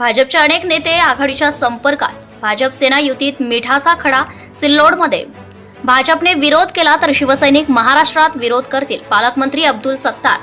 भाजपचे अनेक नेते आघाडीच्या संपर्कात. भाजप सेना युतीत मिठाचा खडा सिल्लोडमध्ये. भाजपने विरोध केला तर शिवसैनिक महाराष्ट्रात विरोध करतील पालकमंत्री अब्दुल सत्तार.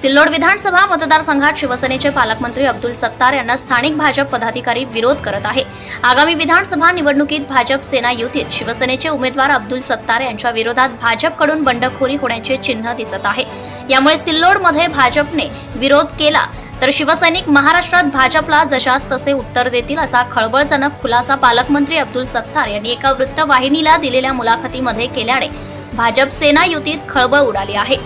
सिल्लोड विधानसभा मतदारसंघात शिवसेनेचे पालकमंत्री अब्दुल सत्तार यांना स्थानिक भाजप पदाधिकारी विरोध करत आहे. आगामी विधानसभा निवडणुकीत भाजप सेना युतीत शिवसेनेचे उमेदवार अब्दुल सत्तार यांच्या विरोधात भाजपकडून बंडखोरी होण्याचे चिन्ह दिसत आहे. यामुळे सिल्लोडमध्ये भाजपने विरोध केला तर शिवसैनिक महाराष्ट्रात भाजपला जशास तसे उत्तर देतील असा खळबळजनक खुलासा पालकमंत्री अब्दुल सत्तार यांनी एका वृत्तवाहिनीला दिलेल्या मुलाखतीमध्ये केल्याने भाजप सेना युतीत खळबळ उडाली आहे.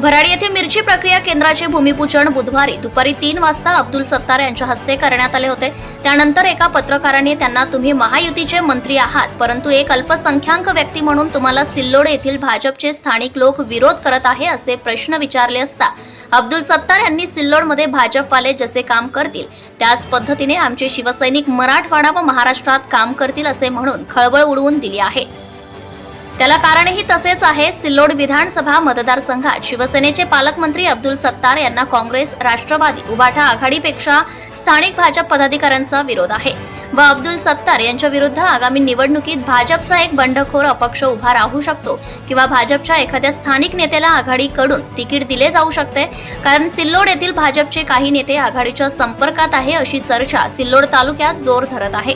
भराडी येथे मिरची प्रक्रिया केंद्राचे भूमिपूजन बुधवारी दुपारी तीन वाजता अब्दुल सत्तार यांच्या हस्ते करण्यात आले होते. त्यानंतर एका पत्रकाराने त्यांना तुम्ही महायुतीचे मंत्री आहात परंतु एक अल्पसंख्याक व्यक्ती म्हणून तुम्हाला सिल्लोड येथील भाजपचे स्थानिक लोक विरोध करत आहे असे प्रश्न विचारले असता अब्दुल सत्तार यांनी सिल्लोडमध्ये भाजपवाले जसे काम करतील त्याच पद्धतीने आमचे शिवसैनिक मराठवाडा व महाराष्ट्रात काम करतील असे म्हणून खळबळ उडवून दिली आहे. त्याला कारणही तसेच आहे. सिल्लोड विधानसभा मतदारसंघात शिवसेनेचे पालकमंत्री अब्दुल सत्तार यांना काँग्रेस राष्ट्रवादी उबाठा आघाडीपेक्षा स्थानिक भाजप पदाधिकाऱ्यांचा विरोध आहे. व अब्दुल सत्तार यांच्या विरुद्ध आगामी निवडणुकीत भाजपचा एक बंडखोर अपक्ष उभा राहू शकतो किंवा भाजपच्या एखाद्या स्थानिक नेत्याला आघाडीकडून तिकीट दिले जाऊ शकते. कारण सिल्लोड येथील भाजपचे काही नेते आघाडीच्या संपर्कात आहे अशी चर्चा सिल्लोड तालुक्यात जोर धरत आहे.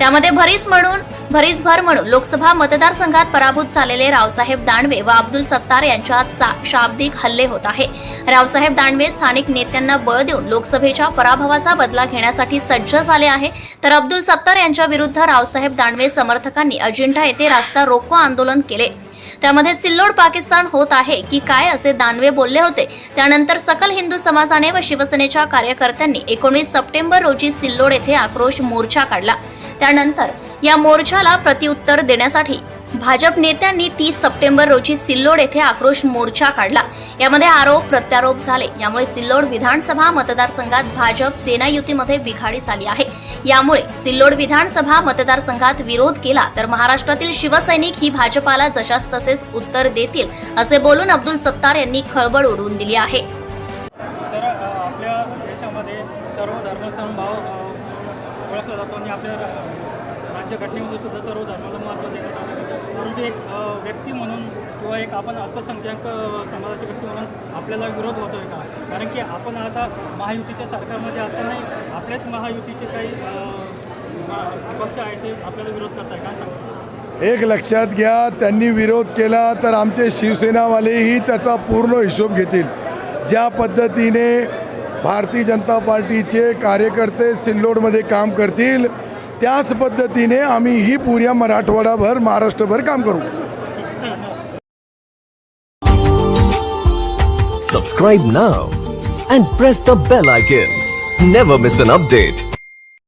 त्यामध्ये भरीस म्हणून भरीसभर म्हणून लोकसभा मतदारसंघात पराभूत झालेले रावसाहेब दानवे व अब्दुल सत्तार यांच्यात सा- शाब्दिक हल्ले होत आहे. रावसाहेब दानवे स्थानिक नेत्यांना बळ देऊन लोकसभेच्या पराभवाचा बदला घेण्यासाठी सज्ज झाले आहे. तर अब्दुल सत्तार यांच्या विरुद्ध रावसाहेब दानवे समर्थकांनी अजिंठा येथे रास्ता रोको आंदोलन केले. त्यामध्ये सिल्लोड पाकिस्तान होत आहे की काय असे दानवे बोलले होते. त्यानंतर सकल हिंदू समाजाने व शिवसेनेच्या कार्यकर्त्यांनी एकोणीस सप्टेंबर रोजी सिल्लोड येथे आक्रोश मोर्चा काढला. त्यानंतर या मोर्चाला प्रत्युत्तर देण्यासाठी भाजप नेत्यांनी तीस सप्टेंबर रोजी सिल्लोड येथे आक्रोश मोर्चा काढला. यामध्ये आरोप प्रत्यारोप झाले. यामुळे सिल्लोड विधानसभा मतदारसंघात भाजप सेना युतीमध्ये बिघाडी झाली आहे. यामुळे सिल्लोड विधानसभा मतदारसंघात विरोध केला तर महाराष्ट्रातील शिवसैनिक ही भाजपाला जशास तसेच उत्तर देतील असे बोलून अब्दुल सत्तार यांनी खळबळ उडवून दिली आहे. सर आपल्या देशामध्ये सर्व धर्मसमभाव ओळखला जातो आणि आपल्या रा- राज्यघटनेमध्ये सुद्धा सर्व धर्माला महत्त्व देण्यात आलं परंतु एक व्यक्ती म्हणून किंवा एक आपण अल्पसंख्याक समाजाची व्यक्ती म्हणून आपल्याला विरोध होतो आहे का? कारण की आपण आता महायुतीच्या सरकारमध्ये असतानाही आपल्याच महायुतीचे काही पक्ष आहे ते आपल्याला विरोध करत आहे काय सांगतो एक लक्षात घ्या त्यांनी विरोध केला तर आमचे शिवसेनावालेही त्याचा पूर्ण हिशोब घेतील. ज्या पद्धतीने भारतीय जनता पार्टीचे कार्यकर्ते सिल्लोडमध्ये काम करतील. त्याच पद्धतीने आम्ही ही पुऱ्या मराठवाडाभर महाराष्ट्रभर काम करू. Subscribe now and press the bell icon never miss an update